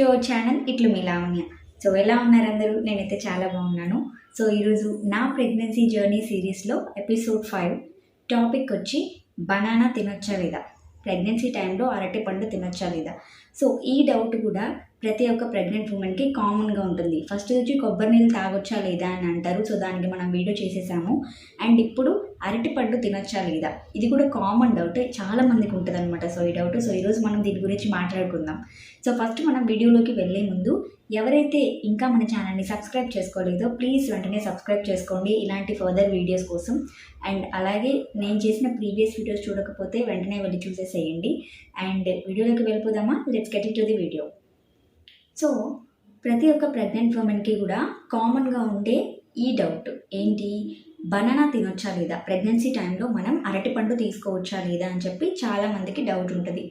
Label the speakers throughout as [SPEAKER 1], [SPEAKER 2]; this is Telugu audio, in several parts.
[SPEAKER 1] టు అవర్ ఛానల్ ఇట్లు మీ లావణ్య. సో ఎలా ఉన్నారు అందరూ? నేనైతే చాలా బాగున్నాను. సో ఈరోజు నా ప్రెగ్నెన్సీ జర్నీ సిరీస్లో ఎపిసోడ్ ఫైవ్ టాపిక్ వచ్చి బనానా తినొచ్చా లేదా? ప్రెగ్నెన్సీ టైంలో అరటి పండు తినొచ్చా లేదా? సో ఈ డౌట్ కూడా ప్రతి ఒక్క ప్రెగ్నెంట్ ఉమెన్కి కామన్గా ఉంటుంది. ఫస్ట్ వచ్చి కొబ్బరి నీళ్ళు తాగొచ్చా లేదా అని అంటారు. సో దానికి మనం వీడియో చేసేసాము. అండ్ ఇప్పుడు అరటి పండు తినొచ్చా లేదా? ఇది కూడా కామన్ డౌట్. చాలా మందికి ఉంటుంది అనమాట సో ఈ డౌట్. సో ఈరోజు మనం దీని గురించి మాట్లాడుకుందాం. సో ఫస్ట్ మనం వీడియోలోకి వెళ్ళే ముందు ఎవరైతే ఇంకా మన ఛానల్ని సబ్స్క్రైబ్ చేసుకోలేదో ప్లీజ్ వెంటనే సబ్స్క్రైబ్ చేసుకోండి ఇలాంటి ఫర్దర్ వీడియోస్ కోసం. అండ్ అలాగే నేను చేసిన ప్రీవియస్ వీడియోస్ చూడకపోతే వెంటనే వెళ్ళి చూసేసేయండి. అండ్ వీడియోలోకి వెళ్ళిపోదామా? Let's get it to the video so ప్రతి ఒక్క ప్రెగ్నెంట్ ఉమెన్కి కూడా కామన్గా ఉండే ఈ డౌట్ ఏంటి? బనానా తినొచ్చా లేదా? ప్రెగ్నెన్సీ టైంలో మనం అరటిపండు తీసుకోవచ్చా లేదా అని చెప్పి చాలా మందికి డౌట్ ఉంటుంది.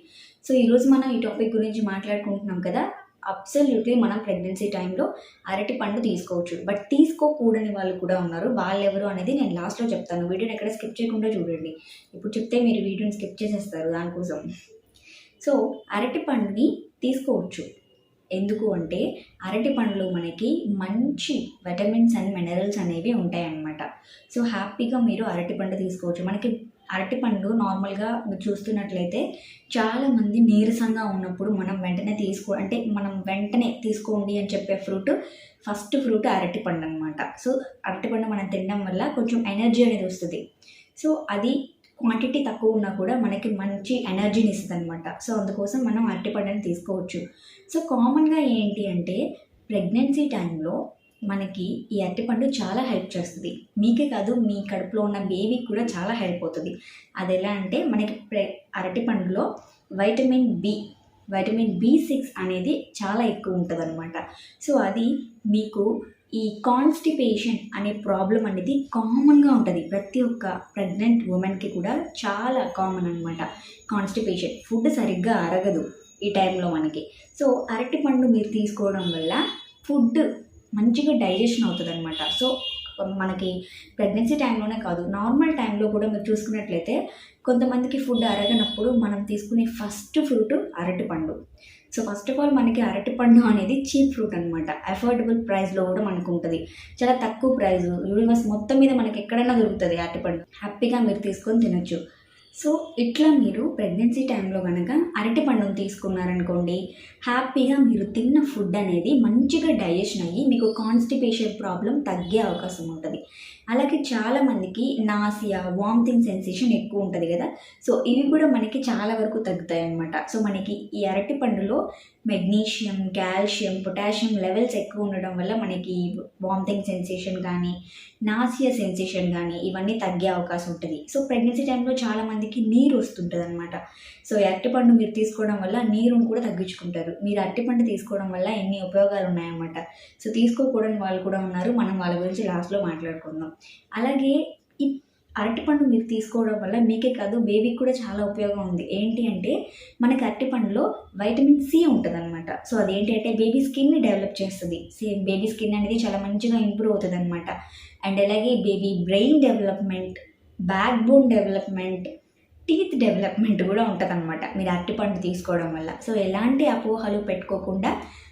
[SPEAKER 1] సో ఈరోజు మనం ఈ టాపిక్ గురించి మాట్లాడుకుంటున్నాం కదా అబ్సల్యూట్లీ మనం ప్రెగ్నెన్సీ టైంలో అరటి పండు తీసుకోవచ్చు. బట్ తీసుకోకూడని వాళ్ళు కూడా ఉన్నారు. వాళ్ళు ఎవరు అనేది నేను లాస్ట్లో చెప్తాను. వీడియోని ఎక్కడ స్కిప్ చేయకుండా చూడండి. ఇప్పుడు చెప్తే మీరు వీడియోని స్కిప్ చేసేస్తారు దానికోసం. సో అరటి పండుని తీసుకోవచ్చు. ఎందుకు అంటే అరటి పండ్లు మనకి మంచి విటమిన్స్ అండ్ మినరల్స్ అనేవి ఉంటాయన్నమాట. సో హ్యాపీగా మీరు అరటి పండు తీసుకోవచ్చు. మనకి అరటి పండు నార్మల్గా మీరు చూస్తున్నట్లయితే చాలామంది నీరసంగా ఉన్నప్పుడు మనం వెంటనే తీసుకో అంటే మనం వెంటనే తీసుకోండి అని చెప్పే ఫ్రూట్ ఫస్ట్ ఫ్రూట్ అరటి పండు అనమాట సో అరటి పండు మనం తినడం వల్ల కొంచెం ఎనర్జీ అనేది వస్తుంది. సో అది క్వాంటిటీ తక్కువ ఉన్నా కూడా మనకి మంచి ఎనర్జీని ఇస్తుంది అనమాట సో అందుకోసం మనం అరటిపండుని తీసుకోవచ్చు. సో కామన్గా ఏంటి అంటే ప్రెగ్నెన్సీ టైంలో మనకి ఈ అరటిపండు చాలా హెల్ప్ చేస్తుంది. మీకే కాదు మీ కడుపులో ఉన్న బేబీకి కూడా చాలా హెల్ప్ అవుతుంది. అది ఎలా అంటే మనకి ప్రె అరటిపండులో vitamin B vitamin B six అనేది చాలా ఎక్కువ ఉంటుంది అనమాట సో అది మీకు ఈ కాన్స్టిపేషన్ అనే ప్రాబ్లం అనేది కామన్గా ఉంటుంది. ప్రతి ఒక్క ప్రెగ్నెంట్ ఉమెన్కి కూడా చాలా కామన్ అనమాట కాన్స్టిపేషన్ ఫుడ్ సరిగ్గా అరగదు ఈ టైంలో మనకి. సో అరటిపండు మీరు తీసుకోవడం వల్ల ఫుడ్ మంచిగా డైజెషన్ అవుతుంది అనమాట సో మనకి ప్రెగ్నెన్సీ టైంలోనే కాదు నార్మల్ టైంలో కూడా మీరు చూసుకున్నట్లయితే కొంతమందికి ఫుడ్ అరగనప్పుడు మనం తీసుకునే ఫస్ట్ ఫ్రూట్ అరటిపండు సో ఫస్ట్ ఆఫ్ ఆల్ మనకి అరటిపండు అనేది చీప్ ఫ్రూట్ అనమాట అఫోర్డబుల్ ప్రైస్లో కూడా మనకు ఉంటుంది. చాలా తక్కువ ప్రైస్ యూనివర్స్ మొత్తం మీద మనకి ఎక్కడైనా దొరుకుతుంది అరటిపండు హ్యాపీగా మీరు తీసుకొని తినొచ్చు. సో ఇట్లా మీరు ప్రెగ్నెన్సీ టైంలో కనుక అరటి పండును తీసుకున్నారనుకోండి హ్యాపీగా మీరు తిన్న ఫుడ్ అనేది మంచిగా డైజెషన్ అయ్యి మీకు కాన్స్టిపేషన్ ప్రాబ్లం తగ్గే అవకాశం ఉంటుంది. అలాగే చాలామందికి నాసియా వామిటింగ్ సెన్సేషన్ ఎక్కువ ఉంటుంది కదా. సో ఇవి కూడా మనకి చాలా వరకు తగ్గుతాయి అన్నమాట సో మనకి ఈ అరటి పండులో మెగ్నీషియం కాల్షియం పొటాషియం లెవెల్స్ ఎక్కువ ఉండడం వల్ల మనకి వామిటింగ్ సెన్సేషన్ కానీ నాసియా సెన్సేషన్ కానీ ఇవన్నీ తగ్గే అవకాశం ఉంటుంది. సో ప్రెగ్నెన్సీ టైంలో చాలామందికి నీరు వస్తుంటుంది అనమాట సో ఈ అరటిపండు మీరు తీసుకోవడం వల్ల నీరును కూడా తగ్గించుకుంటారు. మీరు అరటిపండు తీసుకోవడం వల్ల ఎన్ని ఉపయోగాలు ఉన్నాయన్నమాట. సో తీసుకోకూడని వాళ్ళు కూడా ఉన్నారు. మనం వాళ్ళ గురించి లాస్ట్లో మాట్లాడుకుందాం. అలాగే అరటిపండు మీరు తీసుకోవడం వల్ల మీకే కాదు బేబీకి కూడా చాలా ఉపయోగం ఉంది. ఏంటి అంటే మనకి అరటిపండులో వైటమిన్ సి ఉంటుంది అనమాట సో అదేంటి అంటే బేబీ స్కిన్ని డెవలప్ చేస్తుంది. సేమ్ బేబీ స్కిన్ అనేది చాలా మంచిగా ఇంప్రూవ్ అవుతుంది అనమాట అండ్ అలాగే baby brain development backbone development teeth development కూడా ఉంటుంది అనమాట మీరు అరటిపండు తీసుకోవడం వల్ల. సో ఎలాంటి అపోహలు పెట్టుకోకుండా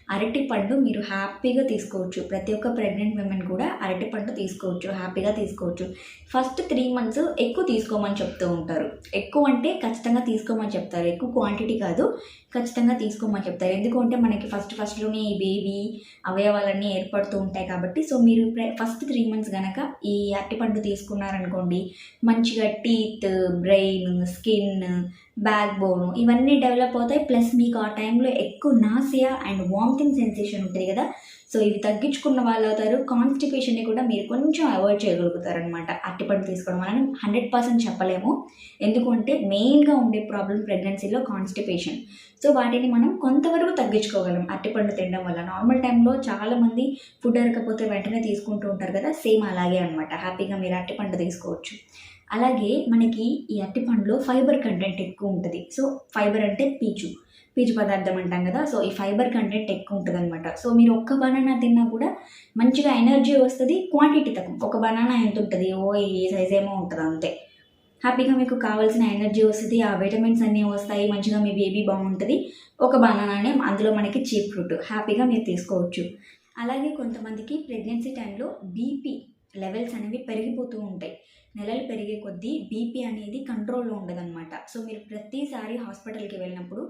[SPEAKER 1] అరటిపండు మీరు హ్యాపీగా తీసుకోవచ్చు. ప్రతి ఒక్క ప్రెగ్నెంట్ విమెన్ కూడా అరటిపండు తీసుకోవచ్చు హ్యాపీగా తీసుకోవచ్చు. ఫస్ట్ త్రీ మంత్స్ ఎక్కువ తీసుకోమని చెప్తూ ఉంటారు. ఎక్కువ అంటే ఖచ్చితంగా తీసుకోమని చెప్తారు. ఎక్కువ క్వాంటిటీ కాదు ఖచ్చితంగా తీసుకోమని చెప్తారు. ఎందుకంటే మనకి ఫస్ట్ ఫస్ట్లోనే ఈ బేబీ అవయవాలన్నీ ఏర్పడుతూ ఉంటాయి కాబట్టి సో మీరు ఫస్ట్ త్రీ మంత్స్ కనుక ఈ అరటిపండు తీసుకున్నారనుకోండి మంచిగా teeth brain skin backbone ఇవన్నీ డెవలప్ అవుతాయి. ప్లస్ మీకు ఆ టైంలో ఎక్కువ నాసియా అండ్ వామిటింగ్ సెన్సేషన్ ఉంటుంది కదా. సో ఇవి తగ్గించుకున్న వాళ్ళు అవుతారు. కాన్స్టిపేషన్ని కూడా మీరు కొంచెం అవాయిడ్ చేయగలుగుతారు అనమాట అరటిపండు తీసుకోవడం వల్ల హండ్రెడ్ పర్సెంట్ చెప్పలేము. ఎందుకంటే మెయిన్గా ఉండే ప్రాబ్లం ప్రెగ్నెన్సీలో కాన్స్టిపేషన్ సో వాటిని మనం కొంతవరకు తగ్గించుకోగలం. అరటిపండు తినడం వల్ల. నార్మల్ టైంలో చాలామంది ఫుడ్ అరకపోతే వెంటనే తీసుకుంటూ ఉంటారు కదా. సేమ్ అలాగే అనమాట హ్యాపీగా మీరు అరటిపండు తీసుకోవచ్చు. అలాగే మనకి ఈ అరటిపండులో ఫైబర్ కంటెంట్ ఎక్కువ ఉంటుంది. సో ఫైబర్ అంటే పీచు. పీచు పదార్థం అంటాం కదా సో ఈ ఫైబర్ కంటెంట్ ఎక్కువ ఉంటుంది అనమాట సో మీరు ఒక్క బనానా తిన్నా కూడా మంచిగా ఎనర్జీ వస్తుంది క్వాంటిటీ తక్కువ. ఒక బనానా ఎంత ఉంటుంది ఓ ఏ సైజ్ ఏమో ఉంటుంది అంతే. హ్యాపీగా మీకు కావాల్సిన ఎనర్జీ వస్తుంది ఆ విటమిన్స్ అన్నీ వస్తాయి మంచిగా మీ బేబీ బాగుంటుంది. ఒక బనానానే అందులో మనకి చీప్ ఫ్రూట్. హ్యాపీగా మీరు తీసుకోవచ్చు. అలాగే కొంతమందికి ప్రెగ్నెన్సీ టైంలో బీపీ లెవెల్స్ అనేవి పెరిగిపోతూ ఉంటాయి. నెలలు పెరిగే కొద్దీ బీపీ అనేది కంట్రోల్లో ఉండదన్నమాట. సో మీరు ప్రతిసారి హాస్పిటల్కి వెళ్ళినప్పుడు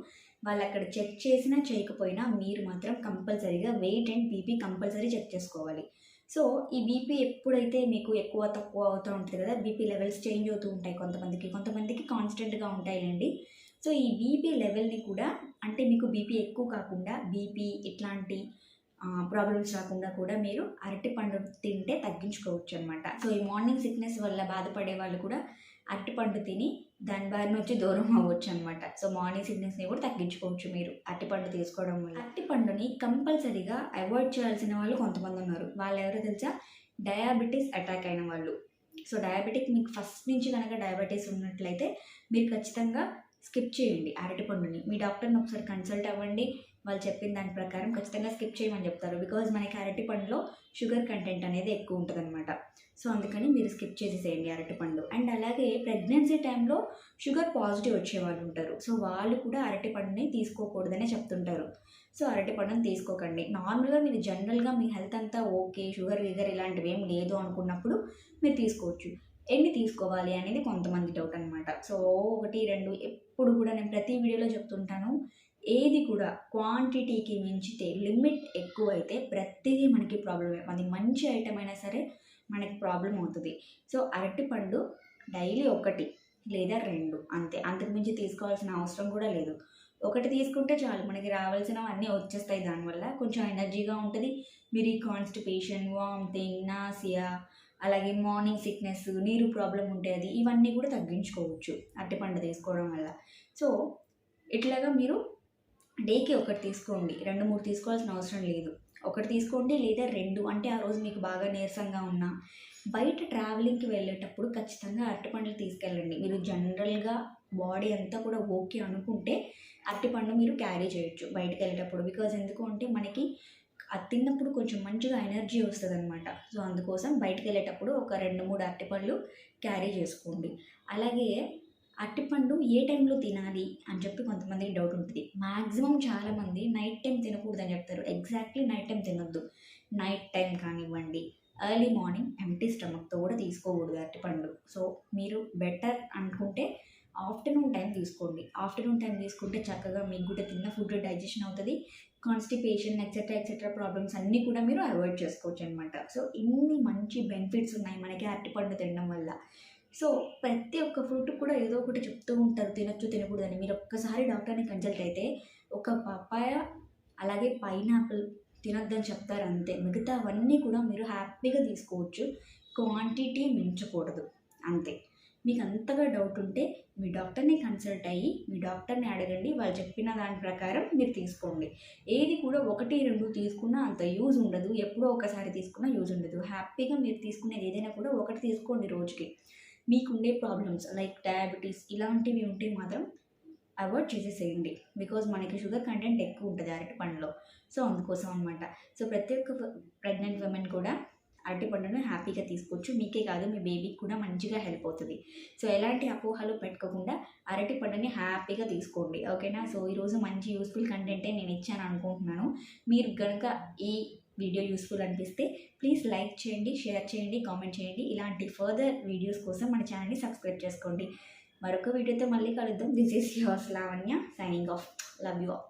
[SPEAKER 1] వాళ్ళు అక్కడ చెక్ చేసినా చేయకపోయినా మీరు మాత్రం కంపల్సరీగా weight and BP compulsory check చేసుకోవాలి. సో ఈ బీపీ ఎప్పుడైతే మీకు ఎక్కువ తక్కువ అవుతూ ఉంటుంది కదా బీపీ లెవెల్స్ చేంజ్ అవుతూ ఉంటాయి కొంతమందికి. కొంతమందికి కాన్స్టెంట్గా ఉంటాయండి సో ఈ బీపీ లెవెల్ని కూడా అంటే మీకు బీపీ ఎక్కువ కాకుండా బీపీ ఇట్లాంటి ప్రాబ్లమ్స్ రాకుండా కూడా మీరు అరటి పండు తింటే తగ్గించుకోవచ్చు అనమాట సో ఈ మార్నింగ్ సిక్నెస్ వల్ల బాధపడే వాళ్ళు కూడా అరటి పండు తిని దాని బారి నుంచి దూరం అవ్వచ్చు అనమాట సో మార్నింగ్ సిక్నెస్ని కూడా తగ్గించుకోవచ్చు మీరు అరటిపండు తీసుకోవడం వల్ల. అరటిపండుని కంపల్సరీగా అవాయిడ్ చేయాల్సిన వాళ్ళు కొంతమంది ఉన్నారు. వాళ్ళు ఎవరో తెలుసా? డయాబెటీస్ అటాక్ అయిన వాళ్ళు. సో డయాబెటిక్ మీకు ఫస్ట్ నుంచి కనుక డయాబెటీస్ ఉన్నట్లయితే మీరు ఖచ్చితంగా స్కిప్ చేయండి అరటిపండుని మీ డాక్టర్ని ఒకసారి కన్సల్ట్ అవ్వండి. వాళ్ళు చెప్పిన దాని ప్రకారం ఖచ్చితంగా స్కిప్ చేయమని చెప్తారు. బికాజ్ మనకి అరటి పండులో షుగర్ కంటెంట్ అనేది ఎక్కువ ఉంటుంది అనమాట సో అందుకని మీరు స్కిప్ చేసేసేయండి అరటిపండు అండ్ అలాగే ప్రెగ్నెన్సీ టైంలో షుగర్ పాజిటివ్ వచ్చే వాళ్ళు ఉంటారు. సో వాళ్ళు కూడా అరటి పండుని తీసుకోకూడదనే చెప్తుంటారు. సో అరటి పండుని తీసుకోకండి. నార్మల్గా మీరు జనరల్గా మీ హెల్త్ అంతా ఓకే షుగర్ గిగర్ ఇలాంటివి ఏం లేదు అనుకున్నప్పుడు మీరు తీసుకోవచ్చు. ఎన్ని తీసుకోవాలి అనేది కొంతమంది డౌట్ అనమాట సో ఒకటి రెండు ఎప్పుడు కూడా నేను ప్రతి వీడియోలో చెప్తుంటాను. ఏది కూడా క్వాంటిటీకి మించితే లిమిట్ ఎక్కువ అయితే ప్రతిదీ మనకి ప్రాబ్లమే అది మంచి ఐటమ్ అయినా సరే మనకి ప్రాబ్లం అవుతుంది. సో అరటిపండు డైలీ ఒకటి లేదా రెండు అంతే. అంతకుమించి తీసుకోవాల్సిన అవసరం కూడా లేదు. ఒకటి తీసుకుంటే చాలు మనకి రావాల్సినవన్నీ వచ్చేస్తాయి దానివల్ల. కొంచెం ఎనర్జీగా ఉంటుంది. మీరు ఈ కాన్స్టిపేషన్ వామిటింగ్ నాసియా అలాగే మార్నింగ్ సిక్నెస్ నీరు ప్రాబ్లం ఉంటుంది ఇవన్నీ కూడా తగ్గించుకోవచ్చు అరటిపండు తీసుకోవడం వల్ల. సో ఇట్లాగా మీరు డేకి ఒకటి తీసుకోండి. రెండు మూడు తీసుకోవాల్సిన అవసరం లేదు. ఒకటి తీసుకోండి లేదా రెండు. అంటే ఆ రోజు మీకు బాగా నీరసంగా ఉన్నా. బయట ట్రావెలింగ్కి వెళ్ళేటప్పుడు ఖచ్చితంగా అరటిపండ్లు తీసుకెళ్ళండి. మీరు జనరల్గా బాడీ అంతా కూడా ఓకే అనుకుంటే అరటిపండు మీరు క్యారీ చేయొచ్చు బయటకు వెళ్ళేటప్పుడు. బికాజ్ ఎందుకు అంటే మనకి అది తిన్నప్పుడు కొంచెం మంచిగా ఎనర్జీ వస్తుంది అనమాట సో అందుకోసం బయటకు వెళ్ళేటప్పుడు ఒక రెండు మూడు అరటిపండ్లు క్యారీ చేసుకోండి. అలాగే అరటిపండు ఏ టైంలో తినాలి అని చెప్పి కొంతమందికి డౌట్ ఉంటుంది. మ్యాక్సిమం చాలామంది నైట్ టైం తినకూడదు అని చెప్తారు. ఎగ్జాక్ట్లీ నైట్ టైం తినొద్దు. నైట్ టైం కానివ్వండి ఎర్లీ మార్నింగ్ ఎంటీ స్టమక్తో కూడా తీసుకోకూడదు అరటిపండు. సో మీరు బెటర్ అనుకుంటే ఆఫ్టర్నూన్ టైం తీసుకోండి. ఆఫ్టర్నూన్ టైం తీసుకుంటే చక్కగా మీకు కూడా తిన్న ఫుడ్ డైజెషన్ అవుతుంది. కాన్స్టిపేషన్ ఎక్సెట్రా ఎక్సెట్రా ప్రాబ్లమ్స్ అన్నీ కూడా మీరు అవాయిడ్ చేసుకోవచ్చు అనమాట సో ఇన్ని మంచి బెనిఫిట్స్ ఉన్నాయి మనకి అరటిపండు తినడం వల్ల. సో ప్రతి ఒక్క ఫ్రూట్ కూడా ఏదో ఒకటి చెప్తూ ఉంటారు. తినొచ్చు తినకూడదని. మీరు ఒక్కసారి డాక్టర్ని కన్సల్ట్ అయితే ఒక పపాయ అలాగే పైనాపిల్ తినొద్దని చెప్తారు అంతే. మిగతా అవన్నీ కూడా మీరు హ్యాపీగా తీసుకోవచ్చు. క్వాంటిటీ మించకూడదు. అంతే. మీకు అంతగా డౌట్ ఉంటే మీ డాక్టర్ని కన్సల్ట్ అయ్యి మీ డాక్టర్ని అడగండి. వాళ్ళు చెప్పిన దాని ప్రకారం మీరు తీసుకోండి. ఏది కూడా ఒకటి రెండు తీసుకున్నా అంత యూజ్ ఉండదు. ఎప్పుడో ఒకసారి తీసుకున్నా యూజ్ ఉండదు. హ్యాపీగా మీరు తీసుకునేది ఏదైనా కూడా ఒకటి తీసుకోండి రోజుకి. మీకుండే ప్రాబ్లమ్స్ లైక్ డయాబెటీస్ ఇలాంటివి ఉంటే మాత్రం అవాయిడ్ చేసేసేయండి. బికాజ్ మనకి షుగర్ కంటెంట్ ఎక్కువ ఉంటుంది అరటి పండులో. సో అందుకోసం అనమాట సో ప్రతి ఒక్క ప్రెగ్నెంట్ ఉమెన్ కూడా అరటి పండును హ్యాపీగా తీసుకోవచ్చు. మీకే కాదు మీ బేబీకి కూడా మంచిగా హెల్ప్ అవుతుంది. సో ఎలాంటి అపోహలు పెట్టుకోకుండా అరటి పండుని హ్యాపీగా తీసుకోండి. ఓకేనా సో ఈరోజు మంచి యూస్ఫుల్ కంటెంటే నేను ఇచ్చాను అనుకుంటున్నాను. మీరు కనుక ఈ వీడియో యూస్ఫుల్ అనిపిస్తే ప్లీజ్ లైక్ చేయండి షేర్ చేయండి కామెంట్ చేయండి. ఇలాంటి ఫర్దర్ వీడియోస్ కోసం మన ఛానల్ని సబ్స్క్రైబ్ చేసుకోండి. మరొక వీడియోతో మళ్ళీ కలుద్దాం. This is your Lavanya signing off love you all